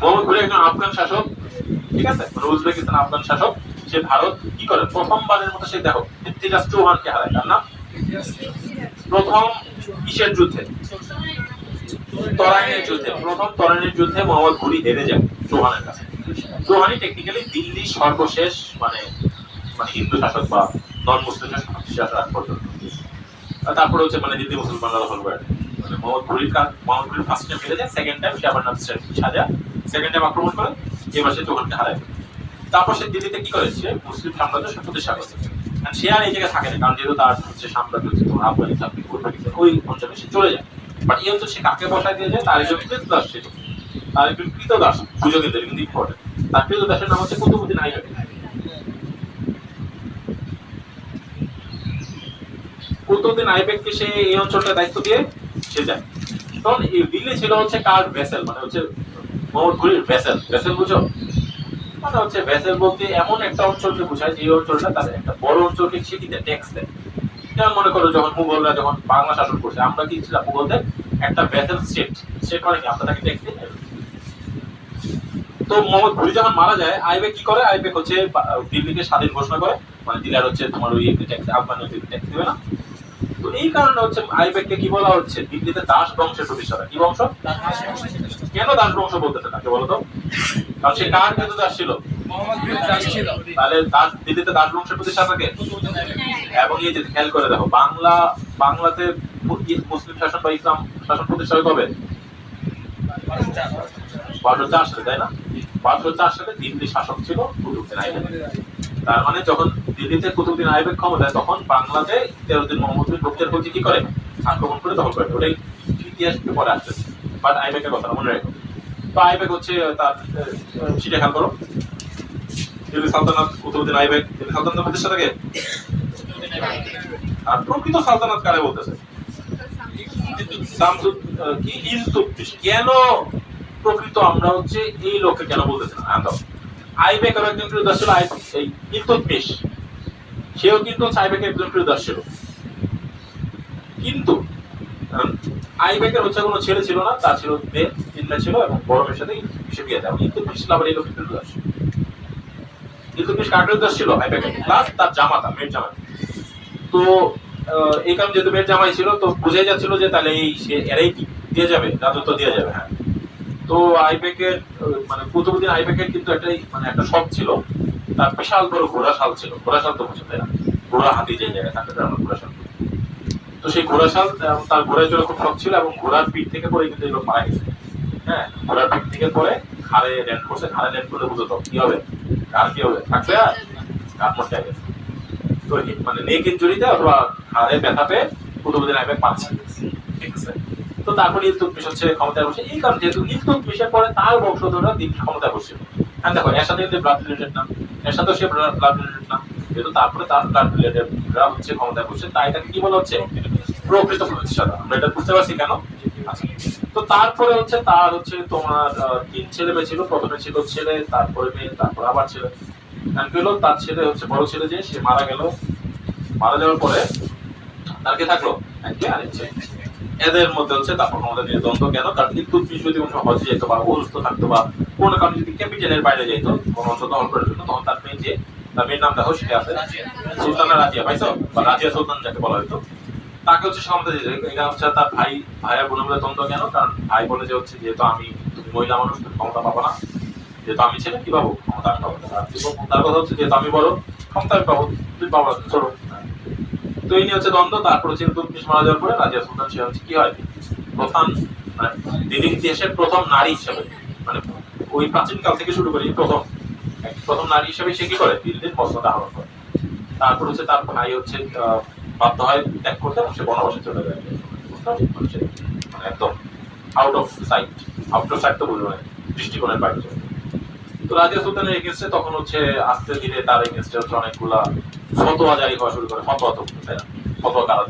মোহাম্মদ একজন আফগান শাসক, ঠিক আছে? মানে উজবেকিস্তান আফগান শাসক, সে ভারত কি করে? প্রথমবারের মতো সে দেখো চৌহানকে হারায়, তার নাম? প্রথম কিসের যুদ্ধে? তরাইনের যুদ্ধে। প্রথম তরাইনের যুদ্ধে মোহাম্মদ ঘুরি হেরে যায় চৌহানের কাছে। টেকনিক্যালি দিল্লির সর্বশেষ মানে মানে হিন্দু শাসক বা নন মুসলিম শাসক পর্যন্ত। তারপরে হচ্ছে মানে দিল্লি মুসলমানরা দখল করে। মানে মোহাম্মদ ঘুরির কাজ মোহাম্মদ ঘুরি ফার্স্ট টাইম হেরে যায় সেকেন্ড টাইম সে আবার সাজা সেকেন্ড টাইম আক্রমণ করে, এবার সে চৌহানকে হারায়। তারপর সে দিল্লিতে কি করে সে? মুসলিম সাম্রাজ্য সে প্রতিষ্ঠা সে আর এই জায়গায় থাকে না, কারণ যেহেতু তার হচ্ছে সাম্রাজ্য হচ্ছে তোমার আফগানিস্তান ওই অঞ্চলে সে চলে যায়। বাট এই অঞ্চল সে কাকে বসায় দিয়ে যায়? তার একজন কৃতদাস ছিল তার একজন কৃতদাস বুঝো কিন্তু ইম্পর্টেন্ট তার কৃতদাসের নাম হচ্ছে কুতুবুদ্দিন আইবেক কুতুবুদ্দিন আইবেককে সে এই অঞ্চলটা দায়িত্ব দিয়ে সে যায়। তখন এই দিল্লি ছিল হচ্ছে কার ভেসেল? মানে হচ্ছে মোহাম্মদ ঘুরির ভেসেল। ভেসেল বুঝো? মানে হচ্ছে ভেসেল বলতে এমন একটা অঞ্চলকে বোঝায় যে অঞ্চলটা তার একটা বড় অঞ্চলকে সে কি ট্যাক্স দেয়। যেমন মনে করো যখন মুঘলরা যখন বাংলা শাসন করছে, আমরা কি ছিলাম মুঘলদের? একটা ভেসেল স্টেট স্টেট মানে কি? আমরা তাকে ট্যাক্স দিই। তো মোহাম্মদ ঘুরি যখন মারা যায় আইবেক কি করে? আইবেক হচ্ছে দিল্লিকে স্বাধীন ঘোষণা করে। মানে দিল্লি আর হচ্ছে তোমার ওই ট্যাক্স আফগান ট্যাক্স দেবে না। তো এই কারণে হচ্ছে আইবেককে কি বলা হচ্ছে? দিল্লিতে দাস বংশের প্রতিষ্ঠাতা। কি বংশ? কেন দাস বংশ বলতেছে তাকে বলো তো? কারণ সে কার কিন্তু দাস ছিল? তাহলে দাস দিল্লিতে দাস বংশের প্রতিষ্ঠাতাকে এবং এই যে খেয়াল করে দেখো বাংলা বাংলাতে মুসলিম শাসন বা ইসলাম শাসন প্রতিষ্ঠা কবে? বারোশো চার। সালে তাই না? বারোশো চার সালে দিল্লি শাসক ছিল কুতুবুদ্দিন আইবেক তার মানে যখন দিল্লিতে কুতুবুদ্দিন আইবেক ক্ষমতায়, তখন বাংলাতে তেরোদিন মোহাম্মদ বিন বক্তিয়ার খলজি কি করে? আক্রমণ করে দখল করে। ওটাই ইতিহাস পরে আসতেছে বাট আইবেকের কথা মনে রেখো। তো আইবেক হচ্ছে তার সেটা খেয়াল করো। দিল্লি সালতানাত কুতুবুদ্দিন আইবেক। দিল্লি সালতানাত প্রতিষ্ঠা থাকে আর প্রকৃত সালতানাত কারে বলতেছে? কি ইলতুৎমিশ কেন প্রকৃত আমরা হচ্ছে এই লোককে কেন বলতেছে না? আন্দো আইবেক আর একজন প্রিয় ছিল আই এই ইলতুৎমিশ সেও কিন্তু হচ্ছে আইবেকের একজন প্রিয় ছিল কিন্তু আইবেকের হচ্ছে কোনো ছেলে ছিল না, তার ছিল তিনটা ছিল এবং বড় মেয়ের সাথে মিশে বিয়ে দেয়। ইলতুৎমিশ ছিল আবার লোকের প্রিয় দাস ইলতুৎমিশ কার প্রিয় ছিল আইবেকের প্লাস তার জামাতা, মেয়ের জামাতা তো এই কারণে যেহেতু মেয়ের জামাই ছিল, তো বুঝে যাচ্ছিল যে তাহলে এই সে এরাই কি? দিয়ে যাবে রাজত্ব দিয়ে যাবে হ্যাঁ। তো আইবেকের আহ, মানে কুতুবুদ্দিন আইবেকের কিন্তু একটা মানে একটা শখ ছিল। তার বিশাল বড় ঘোড়া শাল ছিল। ঘোড়া শাল তো বুঝো না? ঘোড়া হাতি যে জায়গায় থাকে তার আমরা ঘোড়া শাল। তো সেই ঘোড়া শাল তার ঘোড়ায় চড়ে খুব শখ ছিল এবং ঘোড়ার পিঠ থেকে পরে কিন্তু এগুলো মারা গেছে। হ্যাঁ ঘোড়ার পিঠ থেকে পরে ঘাড়ে ল্যান্ড করছে। ঘাড়ে ল্যান্ড করলে বুঝতো কি হবে? কার কি হবে? থাকবে আর? কার গেছে তো মানে নেক ইনজুরিতে অথবা হাড়ে ব্যথা পেয়ে কুতুবুদ্দিন আইবেক পাচ্ছে ঠিক আছে? তো তারপরে ইলতুৎমিশ হচ্ছে ক্ষমতায় বসে। এই কারণে যেহেতু ইলতুৎমিশের পরে তার বংশধররা দিল্লি ক্ষমতায় বসছিল হ্যাঁ দেখো এর সাথে কিন্তু ব্লাড রিলেটেড না এর সাথে সে ব্লাড রিলেটেড না যেহেতু তারপরে তার ব্লাড রিলেটেডরা হচ্ছে ক্ষমতায় বসে, তাই তাকে কি বলা হচ্ছে? প্রকৃত প্রতিষ্ঠাতা। আমরা এটা বুঝতে পারছি কেন? আচ্ছা তো তারপরে হচ্ছে তার হচ্ছে তোমার তিন ছেলে মেয়ে ছিল। প্রথমে ছিল ছেলে, তারপরে মেয়ে, তারপর আবার ছেলে। হলো, তার ছেলে হচ্ছে বড় ছেলে যে, সে মারা গেল। মারা যাওয়ার পরে তার কে থাকল? আরেক ছেলে। এদের মধ্যে হচ্ছে তারপর আমাদের দ্বন্দ্ব কেন? কারণ ইলতুৎমিশ যদি কোনো হজে যেত বা অসুস্থ থাকতো বা কোনো কারণে যদি ক্যাপিটালের বাইরে যেত কোনো অঞ্চল দখল করার জন্য তখন তার মেয়ে যে তার মেয়ের নাম দেখো সে আছে সুলতানা রাজিয়া পাইছো বা রাজিয়া সুলতান যাকে বলা হতো। তাকে হচ্ছে দিয়ে এটা হচ্ছে তার ভাই ভাইয়া বোনের মধ্যে দ্বন্দ্ব কেন? কারণ ভাই বলে যে হচ্ছে যেহেতু আমি তুমি মহিলা মানুষ তুমি ক্ষমতা পাবো না। যেহেতু আমি ছেলে কি পাবো? ক্ষমতা আমি পাবো তার কথা হচ্ছে যেহেতু আমি বড় ক্ষমতা আমি পাবো। তুই পাবো না, ছোট তো এই নিয়ে হচ্ছে দ্বন্দ্ব, তারপর হচ্ছে ইলতুৎমিশ মারা যাওয়ার পরে রাজিয়া সুলতান সে হচ্ছে কি হয়? প্রধান মানে দিল্লির ইতিহাসের প্রথম নারী হিসেবে মানে ওই প্রাচীন কাল থেকে শুরু করি প্রথম প্রথম নারী হিসেবে সে কি করে? দিল্লির মর্যাদা আহরণ করে। তারপর হচ্ছে তার ভাই হচ্ছে বাধ্য হয় ত্যাগ করতে এবং সে বনবাসে চলে যায়। মানে একদম out of sight out of sight তো বলব না, দৃষ্টিকোণের বাইরে চলে। তো রাজিয়া সুলতানের এগেনস্টে তখন হচ্ছে আস্তে ধীরে তার এগেনস্টে হচ্ছে অনেকগুলা ফতোয়া জারি হওয়া শুরু করে, ফতোয়া তো, তাই না? ফতোয়া কারা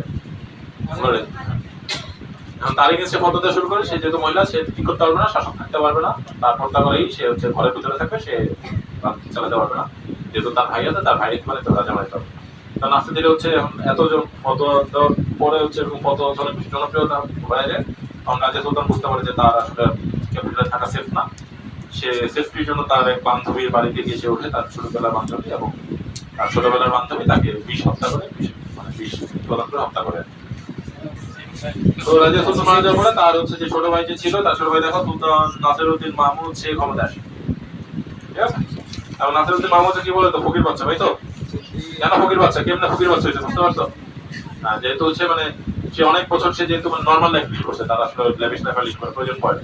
তার এগেনস্টে ফটো দেওয়া শুরু করে, সে যেহেতু মহিলা, সে কি করতে পারবে না? শাসন থাকতে পারবে না। তারপর করেই সে হচ্ছে ঘরের ভিতরে থাকবে, সে চালাতে পারবে না। যেহেতু তার ভাই আছে, তার ভাই মানে তো রাজা বানাইতে হবে। কারণ আস্তে ধীরে হচ্ছে এখন এতজন ফটো দেওয়ার পরে হচ্ছে এরকম কত অনেক জনপ্রিয়তা হয়ে যায়। তখন রাজা সুলতান বুঝতে পারে যে তার আসলে ক্যাপিটালে থাকা সেফ না। সে সেফটির জন্য তার এক বান্ধবীর বাড়িতে গিয়ে সে ওঠে, তার ছোটবেলার বান্ধবী এবং তার ছোটবেলার বান্ধবী তাকে বিষ হত্যা করে মানে বিষ প্রদান করে, হত্যা করে। তো রাজা সুলতান মারা যাওয়ার পরে তার হচ্ছে যে ছোট ভাই যে ছিল, তার ছোট ভাই দেখো সুলতান নাসিরউদ্দিন মাহমুদ, সে ক্ষমতা আসে। ঠিক আছে? এবং নাসিরউদ্দিন মাহমুদ কি বলে তো, ফকির বাচ্চা ভাই তো? কেন ফকির বাচ্চা? কেমনে ফকির বাচ্চা হয়েছে, বুঝতে পারছ? যেহেতু হচ্ছে মানে সে অনেক বছর সে যেহেতু মানে নর্মাল লাইফ লিড করছে, তার আসলে লাইফ লিড করার প্রয়োজন পড়ে